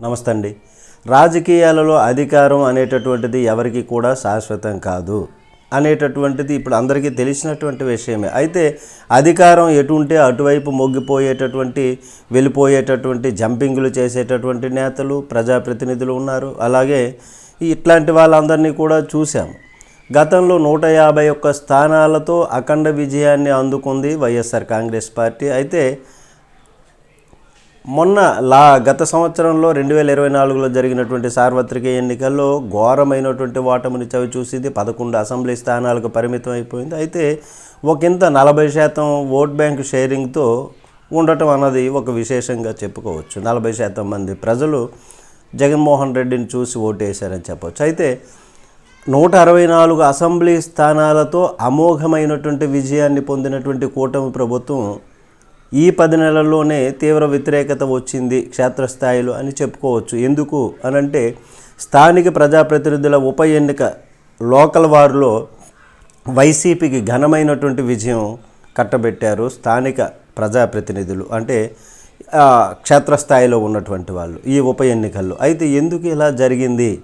నమస్తే అండి రాజకీయాలలో అధికారం అనేటటువంటిది ఎవరికి కూడా శాశ్వతం కాదు అనేటటువంటిది ఇప్పుడు అందరికీ తెలిసినటువంటి విషయమే. అయితే అధికారం ఎటు ఉంటే అటువైపు మొగ్గిపోయేటటువంటి వెళ్ళిపోయేటటువంటి జంపింగ్లు చేసేటటువంటి నేతలు ప్రజాప్రతినిధులు ఉన్నారు. అలాగే ఇట్లాంటి వాళ్ళందరినీ కూడా చూశాము గతంలో నూట యాభై ఒక్క స్థానాలతో అఖండ విజయాన్ని అందుకుంది వైఎస్ఆర్ కాంగ్రెస్ పార్టీ. అయితే మొన్న లా గత సంవత్సరంలో రెండు వేల ఇరవై నాలుగులో జరిగినటువంటి సార్వత్రిక ఎన్నికల్లో ఘోరమైనటువంటి ఓటమిని చవి చూసింది పదకొండు అసెంబ్లీ స్థానాలకు పరిమితం అయిపోయింది. అయితే ఒకంత నలభై శాతం ఓట్ బ్యాంక్ షేరింగ్తో ఉండటం అన్నది ఒక విశేషంగా చెప్పుకోవచ్చు. నలభై శాతం మంది ప్రజలు జగన్మోహన్ రెడ్డిని చూసి ఓటేశారని చెప్పవచ్చు అయితే నూట అరవై నాలుగు అసెంబ్లీ స్థానాలతో అమోఘమైనటువంటి విజయాన్ని పొందినటువంటి కూటమి ప్రభుత్వం ఈ పది నెలల్లోనే తీవ్ర వ్యతిరేకత వచ్చింది క్షేత్రస్థాయిలో అని చెప్పుకోవచ్చు. ఎందుకు అనంటే స్థానిక ప్రజాప్రతినిధుల ఉప ఎన్నిక లోకల్ వారిలో వైసీపీకి ఘనమైనటువంటి విజయం కట్టబెట్టారు స్థానిక ప్రజాప్రతినిధులు. అంటే క్షేత్రస్థాయిలో ఉన్నటువంటి వాళ్ళు ఈ ఉప ఎన్నికల్లో. అయితే ఎందుకు ఇలా జరిగింది?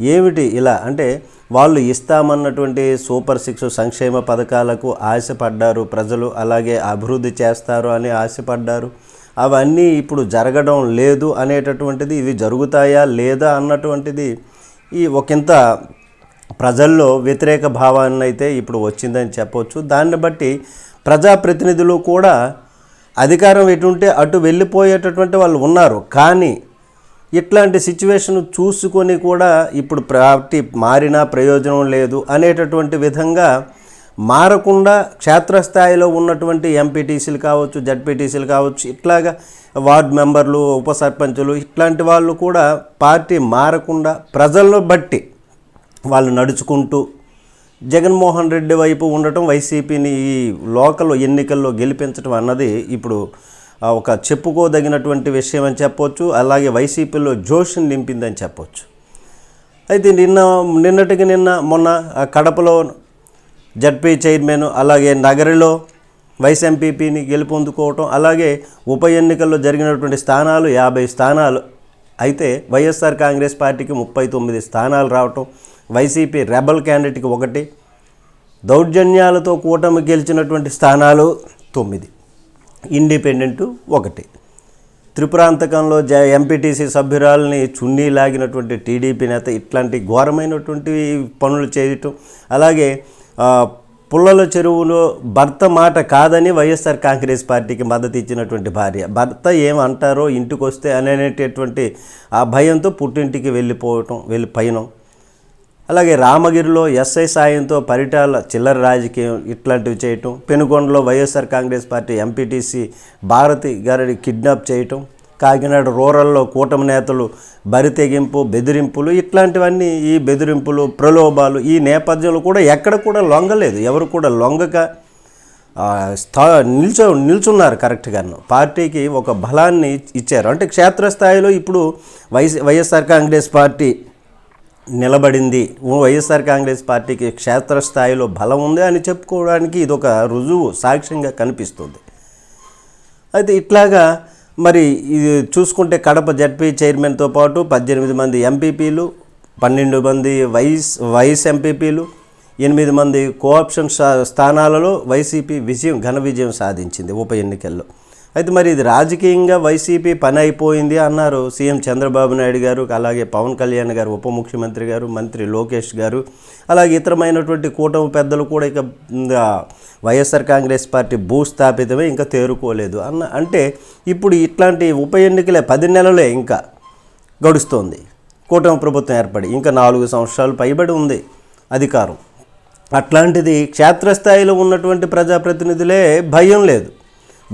ఏమిటి ఇలా? అంటే వాళ్ళు ఇస్తామన్నటువంటి సూపర్ సిక్స్ సంక్షేమ పథకాలకు ఆశపడ్డారు ప్రజలు అలాగే అభివృద్ధి చేస్తారు అని ఆశపడ్డారు. అవన్నీ ఇప్పుడు జరగడం లేదు అనేటటువంటిది ఇవి జరుగుతాయా లేదా అన్నటువంటిది ఈ ఒకంత ప్రజల్లో వ్యతిరేక భావాన్ని అయితే ఇప్పుడు వచ్చిందని చెప్పవచ్చు దాన్ని బట్టి ప్రజాప్రతినిధులు కూడా అధికారం ఎటుంటే అటు వెళ్ళిపోయేటటువంటి వాళ్ళు ఉన్నారు. కానీ ఇట్లాంటి సిచ్యువేషన్ చూసుకొని కూడా ఇప్పుడు పార్టీ మారినా ప్రయోజనం లేదు అనేటటువంటి విధంగా మారకుండా క్షేత్రస్థాయిలో ఉన్నటువంటి ఎంపీటీసీలు కావచ్చు జడ్పీటీసీలు కావచ్చు ఇట్లాగా వార్డు మెంబర్లు ఉప సర్పంచులు ఇట్లాంటి వాళ్ళు కూడా పార్టీ మారకుండా ప్రజలను బట్టి వాళ్ళు నడుచుకుంటూ జగన్మోహన్ రెడ్డి వైపు ఉండటం వైసీపీని ఈ లోకల్ ఎన్నికల్లో గెలిపించడం అన్నది ఇప్పుడు ఒక చెప్పుకోదగినటువంటి విషయం అని చెప్పొచ్చు అలాగే వైసీపీలో జోష్ని నింపిందని చెప్పొచ్చు. అయితే నిన్న నిన్నటికి నిన్న మొన్న కడపలో జడ్పీ చైర్మన్ అలాగే నగరిలో వైస్ ఎంపీపీని గెలుపొందుకోవటం అలాగే ఉప ఎన్నికల్లో జరిగినటువంటి స్థానాలు యాభై స్థానాలు అయితే వైఎస్ఆర్ కాంగ్రెస్ పార్టీకి ముప్పై తొమ్మిది స్థానాలు రావటం వైసీపీ రెబల్ క్యాండిడేట్కి ఒకటి దౌర్జన్యాలతో కూటమి గెలిచినటువంటి స్థానాలు తొమ్మిది. ఇండిపెండెంట్ ఒకటి. త్రిపురాంతకంలో జ ఎంపీటీసీ సభ్యురాలని చున్నీ లాగినటువంటి టీడీపీ నేత ఇట్లాంటి ఘోరమైనటువంటి పనులు చేయటం అలాగే పుల్లల చెరువులో భర్త మాట కాదని వైఎస్ఆర్ కాంగ్రెస్ పార్టీకి మద్దతు ఇచ్చినటువంటి భార్య. భర్త ఏమంటారో ఇంటికి వస్తే అనేటటువంటి ఆ భయంతో పుట్టింటికి వెళ్ళిపోవటం వెళ్ళి పయనం. అలాగే రామగిరిలో ఎస్ఐ సాయంతో పరిటాల చిల్లర రాజకీయం ఇట్లాంటివి చేయటం పెనుకొండలో YSR Congress party MPTC Bharathi గారిని కిడ్నాప్ చేయటం కాకినాడ రూరల్లో కూటమి నేతలు బరితెగింపు బెదిరింపులు ఇట్లాంటివన్నీ ఈ బెదిరింపులు ప్రలోభాలు ఈ నేపథ్యంలో కూడా ఎక్కడ కూడా లొంగలేదు. ఎవరు కూడా లొంగక స్థా నిల్చో నిల్చున్నారు కరెక్ట్గాను పార్టీకి ఒక బలాన్ని ఇచ్చారు. అంటే క్షేత్రస్థాయిలో ఇప్పుడు వైఎస్ వైఎస్ఆర్ కాంగ్రెస్ పార్టీ నిలబడింది. వైఎస్ఆర్ కాంగ్రెస్ పార్టీకి క్షేత్రస్థాయిలో బలం ఉంది అని చెప్పుకోవడానికి ఇది ఒక రుజువు సాక్ష్యంగా కనిపిస్తుంది. అయితే ఇట్లాగా మరి ఇది చూసుకుంటే కడప జడ్పీ చైర్మన్తో పాటు పద్దెనిమిది మంది ఎంపీపీలు పన్నెండు మంది వైస్ వైస్ ఎంపీపీలు ఎనిమిది మంది కోఆప్షన్ స్థా- స్థానాలలో వైసీపీ విజయం ఘన విజయం సాధించింది ఉప ఎన్నికల్లో. అయితే మరి ఇది రాజకీయంగా వైసీపీ పని అయిపోయింది అన్నారు సీఎం చంద్రబాబు నాయుడు గారు అలాగే పవన్ కళ్యాణ్ గారు ఉప ముఖ్యమంత్రి గారు మంత్రి లోకేష్ గారు అలాగే ఇతరమైనటువంటి కూటమి పెద్దలు కూడా ఇక వైఎస్ఆర్ కాంగ్రెస్ పార్టీ భూస్థాపితమే ఇంకా తేరుకోలేదు అన్న అంటే ఇప్పుడు ఇట్లాంటి ఉప ఎన్నికలే పది నెలలే ఇంకా గడుస్తోంది. కూటమి ప్రభుత్వం ఏర్పడి ఇంకా నాలుగు సంవత్సరాలు పైబడి ఉంది అధికారం. అట్లాంటిది క్షేత్రస్థాయిలో ఉన్నటువంటి ప్రజాప్రతినిధులే భయం లేదు.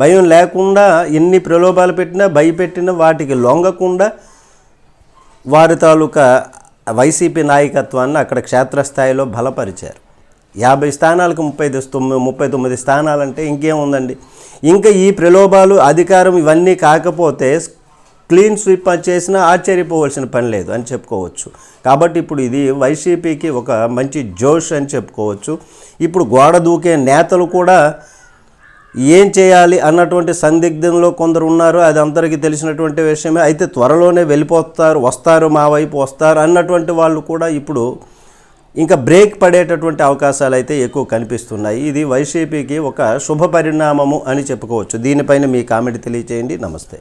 భయం లేకుండా ఎన్ని ప్రలోభాలు పెట్టినా భయపెట్టినా వాటికి లొంగకుండా వారి తాలూకా వైసీపీ నాయకత్వాన్ని అక్కడ క్షేత్రస్థాయిలో బలపరిచారు. యాభై స్థానాలకు ముప్పై తొమ్మిది ముప్పై తొమ్మిది స్థానాలంటే ఇంకేముందండి? ఇంకా ఈ ప్రలోభాలు అధికారం ఇవన్నీ కాకపోతే క్లీన్ స్వీప్ చేసినా ఆశ్చర్యపోవలసిన పని లేదు అని చెప్పుకోవచ్చు. కాబట్టి ఇప్పుడు ఇది వైసీపీకి ఒక మంచి జోష్ అని చెప్పుకోవచ్చు. ఇప్పుడు గోడ దూకే నేతలు కూడా ఏం చేయాలి అన్నటువంటి సందిగ్ధంలో కొందరు ఉన్నారు అది అందరికీ తెలిసినటువంటి విషయమే. అయితే త్వరలోనే వెళ్ళిపోతారు వస్తారు మా వైపు వస్తారు అన్నటువంటి వాళ్ళు కూడా ఇప్పుడు ఇంకా బ్రేక్ పడేటటువంటి అవకాశాలు అయితే ఎక్కువ కనిపిస్తున్నాయి. ఇది వైసీపీకి ఒక శుభ పరిణామము అని చెప్పుకోవచ్చు. దీనిపైన మీ కామెంట్ తెలియచేయండి. నమస్తే.